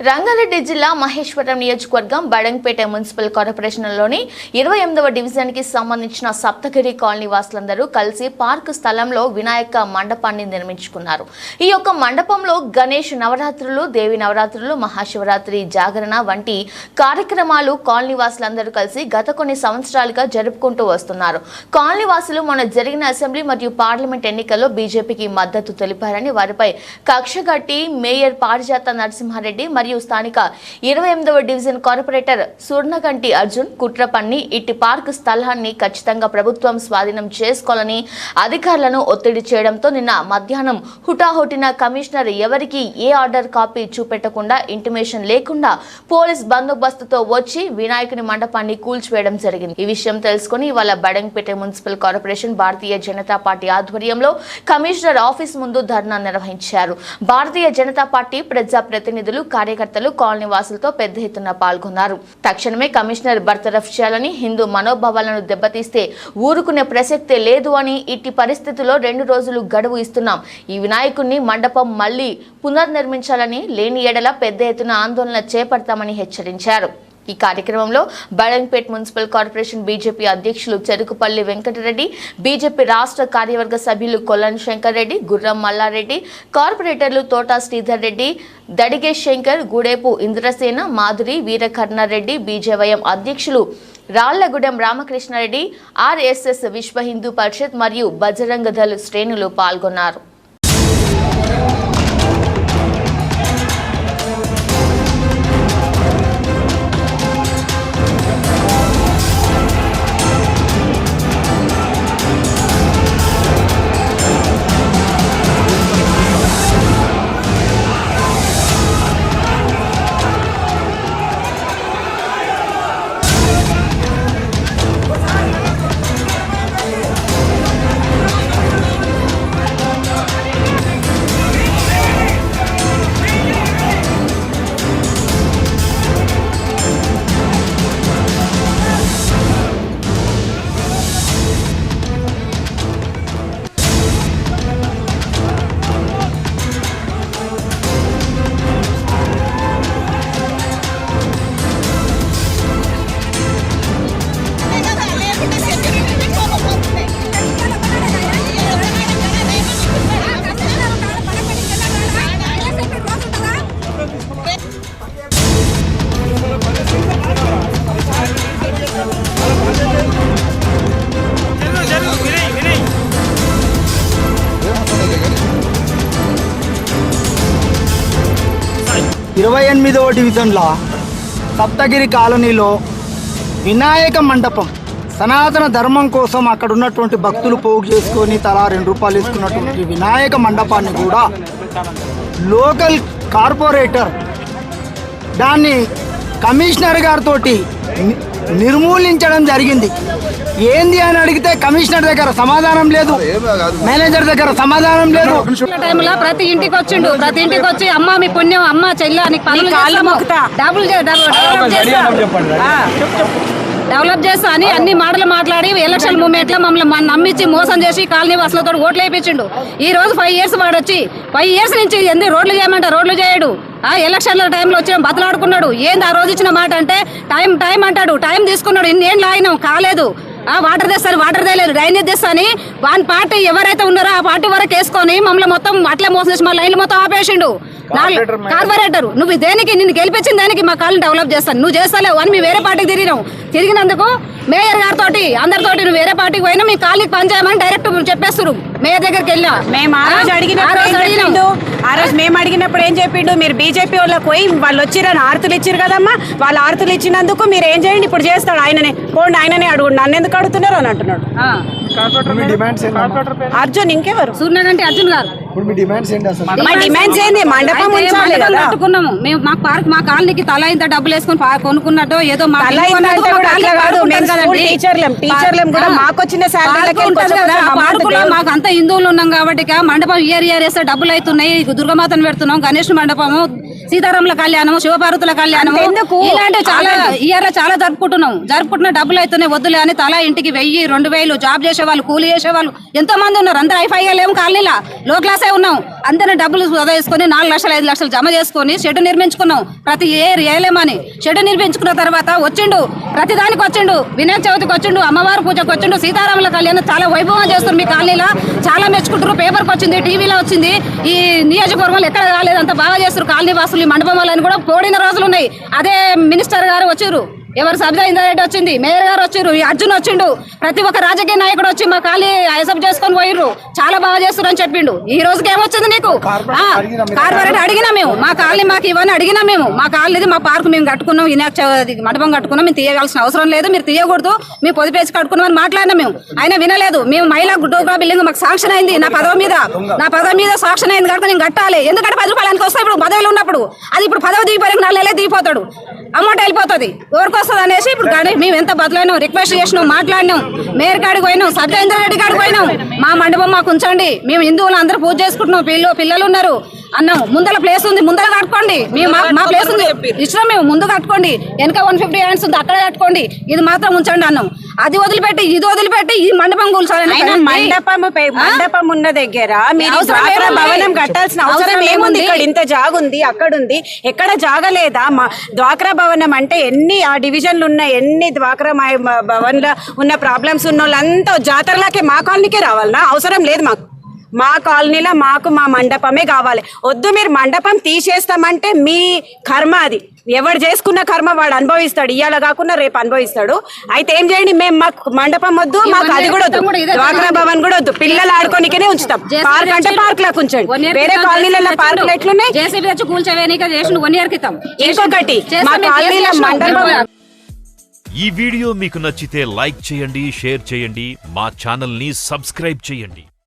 రంగారెడ్డి జిల్లా మహేశ్వరం నియోజకవర్గం బడంగపేట మున్సిపల్ కార్పొరేషన్లోని ఇరవై ఎనిమిదవ డివిజన్కి సంబంధించిన సప్తగిరి కాలనీ వాసులందరూ కలిసి పార్క్ స్థలంలో వినాయక మండపాన్ని నిర్మించుకున్నారు. ఈ యొక్క మండపంలో గణేష్ నవరాత్రులు దేవి నవరాత్రులు మహాశివరాత్రి జాగరణ వంటి కార్యక్రమాలు కాలనీ వాసులందరూ కలిసి గత కొన్ని సంవత్సరాలుగా జరుపుకుంటూ వస్తున్నారు. కాలనీ వాసులు మొన్న జరిగిన అసెంబ్లీ మరియు పార్లమెంట్ ఎన్నికల్లో బీజేపీకి మద్దతు తెలిపారని వారిపై కక్షగట్టి మేయర్ పారిజాత నరసింహారెడ్డి మరియు స్థానిక ఇరవై ఎనిమిదవ డివిజన్ కార్పొరేటర్ సూర్ణగంటి అర్జున్ కుట్ర పన్ని ఇట్టి పార్క్ స్థలాన్ని ఖచ్చితంగా ప్రభుత్వం స్వాధీనం చేసుకోవాలని అధికారులను ఒత్తిడి చేయడంతో నిన్న మధ్యాహ్నం హుటాహుటిన కమిషనర్ ఎవరికి ఏ ఆర్డర్ కాపీ చూపెట్టకుండా ఇంటిమేషన్ లేకుండా పోలీస్ బందోబస్తుతో వచ్చి వినాయకుని మండపాన్ని కూల్చివేయడం జరిగింది. ఈ విషయం తెలుసుకుని ఇవాళ Badangpet municipal corporation Bharatiya Janata party ఆధ్వర్యంలో కమిషనర్ ఆఫీస్ ముందు ధర్నా నిర్వహించారు. భారతీయ జనతా పార్టీ ప్రజా ప్రతినిధులు కార్యకర్తలు కాలనీ వాసులతో పెద్ద ఎత్తున పాల్గొన్నారు. తక్షణమే కమిషనర్ బర్తరఫ్ చేయాలని హిందూ మనోభావాలను దెబ్బతీస్తే ఊరుకునే ప్రసక్తే లేదు అని ఇట్టి పరిస్థితుల్లో రెండు రోజులు గడువు ఇస్తున్నాం. ఈ వినాయకుడిని మండపం మళ్ళీ పునర్నిర్మించాలని లేని ఎడల పెద్ద ఎత్తున ఆందోళన చేపడతామని హెచ్చరించారు. ఈ కార్యక్రమంలో బడంగ్పేట్ మున్సిపల్ కార్పొరేషన్ బీజేపీ అధ్యక్షులు చెరుకుపల్లి వెంకటరెడ్డి బీజేపీ రాష్ట్ర కార్యవర్గ సభ్యులు కొల్లన్ శంకర్ రెడ్డి గుర్రం మల్లారెడ్డి కార్పొరేటర్లు తోటా శ్రీధర్ రెడ్డి దడిగే శంకర్ గుడేపు ఇంద్రసేన మాధురి వీరకర్ణారెడ్డి బీజేవైఎం అధ్యక్షులు రాళ్ళగూడెం రామకృష్ణారెడ్డి ఆర్ఎస్ఎస్ విశ్వ హిందూ పరిషత్ మరియు బజరంగ దళ శ్రేణులు పాల్గొన్నారు. ఇరవై ఎనిమిదవ డివిజన్ల సప్తగిరి కాలనీలో వినాయక మండపం సనాతన ధర్మం కోసం అక్కడ ఉన్నటువంటి భక్తులు పోగు చేసుకొని తలా రెండు రూపాయలు వేసుకున్నటువంటి వినాయక మండపాన్ని కూడా లోకల్ కార్పొరేటర్ దాన్ని కమిషనర్ గారితో నిర్మూలించడం జరిగింది. ఏంది అని అడిగితే కమిషనర్ దగ్గర సమాధానం లేదు మేనేజర్ దగ్గర సమాధానం లేదు. టైంలో ప్రతి ఇంటికి వచ్చిండు. ప్రతి ఇంటికి వచ్చి అమ్మ మీ పుణ్యం అమ్మ చెల్ల నీకు పనులు. డబ్బులు డెవలప్ చేస్తా. అని అన్ని మాటలు మాట్లాడి ఎలక్షన్ మూమెంట్లో మమ్మల్ని నమ్మించి మోసం చేసి కాలనీ వాసులతో ఓట్లు వేయించిండు ఈ రోజు ఫైవ్ ఇయర్స్ వాడు వచ్చి ఫైవ్ ఇయర్స్ నుంచి ఎందు రోడ్లు చేయమంటే రోడ్లు చేయడు. ఎలక్షన్ల టైంలో వచ్చిన బతలాడుకున్నాడు. ఏంది ఆ రోజు ఇచ్చిన మాట అంటే టైం టైం అంటాడు. టైం తీసుకున్నాడు ఇన్నేళ్ళు ఆయన కాలేదు. ఆ వాటర్ తెస్తాను వాటర్ తేలేదు డ్రైనేజ్ తెస్తాని వాని పార్టీ ఎవరైతే ఉన్నారో ఆ పార్టీ వరకు వేసుకొని మమ్మల్ని మొత్తం అట్లే మోసం చేసి మా లైన్లు మొత్తం ఆపేసిండు. కార్పొరేటర్ నువ్వు దేనికి నిన్ను గెలిపించిన దానికి మా కాలనీ డెవలప్ చేస్తాను. నువ్వు చేస్తలేవు అని మేము వేరే పార్టీకి తిరిగినావు తిరిగినందుకు మేయర్ గారితో అందరితోటి నువ్వు వేరే పార్టీకి పోయినా మీ కాలనీకి పని చేయమని డైరెక్ట్ చెప్పేస్తారు మేయర్ దగ్గరికి వెళ్ళినా. మేము ఆ రోజు ఆ? అడిగినప్పుడు ఆ రోజు మేము అడిగినప్పుడు ఏం చెప్పిండు? మీరు బీజేపీ వాళ్ళకి పోయి వాళ్ళు వచ్చిరని ఆరతులు ఇచ్చిరు కదమ్మా. వాళ్ళు ఆరతులు ఇచ్చినందుకు మీరు ఏం చేయండి? ఇప్పుడు చేస్తాడు ఆయననే. పోండి ఆయననే అడుగు నన్ను ఎందుకు అడుగుతున్నారు అని అంటున్నాడు. ఆ. అర్జున్ ఇంకెవరు సూర్యగంటి అర్జున్ గారు ఇప్పుడు మీ డిమాండ్స్ ఏంటి అసలు మా డిమాండ్స్ ఏంది మండపం ఉంచాలి కదా కట్టుకున్నాము మేము మా పార్క్ మా కాలనీకి తల ఇంత డబ్బులు వేసుకొని కొనుక్కున్నట్టు ఏదో మా తల ఇంత అంటే కూడా కాలనీ అట్లా కాదు. పార్క్ మేము ఉంటుంది స్కూల్ కదండి. టీచర్లం. టీచర్లం కూడా ఆ. మాకు వచ్చిన శాలరీలకి పార్కులో అంత హిందువులు ఉన్నాం కాబట్టి మండపం ఇయర్ ఇయర్ వేస్తే డబ్బులు అవుతున్నాయి దుర్గమాతను పెడుతున్నాం గణేష్ మండపము సీతారాముల కళ్యాణము శివపార్వతుల కళ్యాణము. అంతెందుకు? ఇలాంటి చాలా ఇయర్ చాలా జరుపుకుంటున్నాం. జరుపుకుంటున్న డబ్బులు అయితేనే వద్దులే అని తలా ఇంటికి వెయ్యి రెండు వేలు జాబ్ చేసే వాళ్ళు కూలి చేసే వాళ్ళు ఎంతో మంది ఉన్నారు. అందరూ ఐఫై లేము కాలనీలా? లో క్లాసే ఉన్నాం. అందరిని డబ్బులు వృధా నాలుగు లక్షలు ఐదు లక్షలు జమ చేసుకొని షెడ్ నిర్మించుకున్నాం. ప్రతి ఏ ఏలేమని షెడ్ నిర్మించుకున్న తర్వాత వచ్చిండు ప్రతి దానికి వచ్చిండు. వినాయక చవితికి వచ్చిండు అమ్మవారి పూజకు వచ్చిండు. సీతారాముల కళ్యాణం చాలా వైభవం చేస్తున్నారు మీ కాలనీలో. చాలా మెచ్చుకుంటారు పేపర్కి వచ్చింది టీవీలో వచ్చింది. ఈ నియోజకవర్గంలో ఎక్కడ కాలేదు అంత బాగా చేస్తారు కాలనీ వాసులు ఈ మండపం వాళ్ళని కూడా పోడిన రోజులు ఉన్నాయి. అదే మినిస్టర్ గారు వచ్చారు ఎవరు సబితా ఇంద్రారెడ్డి వచ్చింది? మేయర్ గారు వచ్చిర్రు ఈ అర్జున్ వచ్చిండు. ప్రతి ఒక్క రాజకీయ నాయకుడు వచ్చి మా ఖాళీ ఐసప్ చేసుకొని పోయిర్రు. చాలా బాగా చేస్తారు అని చెప్పిండు. ఈ రోజుకి ఏమొచ్చింది నీకు? కార్పొరేట్ అడిగినా మేము. మా కాలనీ మాకు ఇవన్నీ అడిగినా మేము. మా కాలనీది మా పార్క్ మేము కట్టుకున్నాం వినాయక మండపం కట్టుకున్నాం. మేము తీయవలసిన అవసరం లేదు. మీరు తీయకూడదు. మీ పొది పేసి కట్టుకున్నామని మాట్లాడినా మేము. అయినా వినలేదు. మేము మహిళా డోగ్రా బిల్డింగ్ మాకు సాంక్షన్ అయింది. నా పదవి మీద నా పదవి మీద సాంక్షన్ అయింది కనుక నేను కట్టాలి. ఎందుకంటే పది రూపాయలు వస్తాయి ఇప్పుడు పదవిలో ఉన్నప్పుడు. అది ఇప్పుడు పదవి దిగిపోయి నాలుగు నెలలే దిగిపోతాడు. అమౌంట్ వెళ్ళిపోతుంది. ఎవరికి వస్తుంది అనేసి ఇప్పుడు మేము ఎంత బదులైనాం రిక్వెస్ట్ చేసినాం మాట్లాడినాం మేయర్ కాడికి పోయినాం సత్యేంద్ర రెడ్డి కాడికి పోయినాం మా మండపం మాకు ఉంచండి మేము హిందువులు అందరూ పూజ చేసుకుంటున్నాం పిల్లలు పిల్లలు ఉన్నారు. అన్నాం ముందర ప్లేస్ ఉంది ముందర కట్టుకోండి. మేము మా- మా ప్లేస్ ఉంది. ఇష్టం మేము ముందు కట్టుకోండి. వెనక వన్ ఫిఫ్టీ హ్యాండ్స్ ఉంది అక్కడ కట్టుకోండి. ఇది మాత్రం ఉంచండి అన్నాం. అది వదిలిపెట్టి ఇది వదిలిపెట్టి ఈ మండపం కూల్చాలని మండపం మండపం ఉన్న దగ్గర మీరు? భవనం కట్టాల్సిన అవసరం ఏముంది? ఇక్కడ ఇంత జాగుంది అక్కడ ఉంది ఎక్కడ జాగలేదా? మా డ్వాక్రా భవనం అంటే ఎన్ని ఆ డివిజన్లు ఉన్న ఎన్ని మా భవన్ల ఉన్న ప్రాబ్లమ్స్ ఉన్న వాళ్ళంతా జాతరలాకే మా కాలనీకే రావాలనా? అవసరం లేదు మాకు. మా కాలనీలో మాకు మా మండపమే కావాలి. వద్దు మీరు మండపం తీసేస్తామంటే మీ కర్మ అది. ఎవడు చేసుకున్న కర్మ వాడు అనుభవిస్తాడు. ఇవాళ కాకుండా రేపు అనుభవిస్తాడు. అయితే ఏం చేయండి? మేము మాకు మండపం వద్దు మాకు అది కూడా వద్దు. డ్వాక్రా భవన్ కూడా వద్దు. పిల్లలు ఆడుకోనికనే ఉంచుతాం. పార్క్ అంటే పార్క్లకు ఉంచండి. వేరే కాలనీలలో పార్కులు ఎట్లున్నాయి? ఇంకొకటి మా కాలనీలో. మండపం ఈ వీడియో మీకు నచ్చితే లైక్ చేయండి షేర్ చేయండి. మా ఛానల్ని సబ్స్క్రైబ్ చేయండి.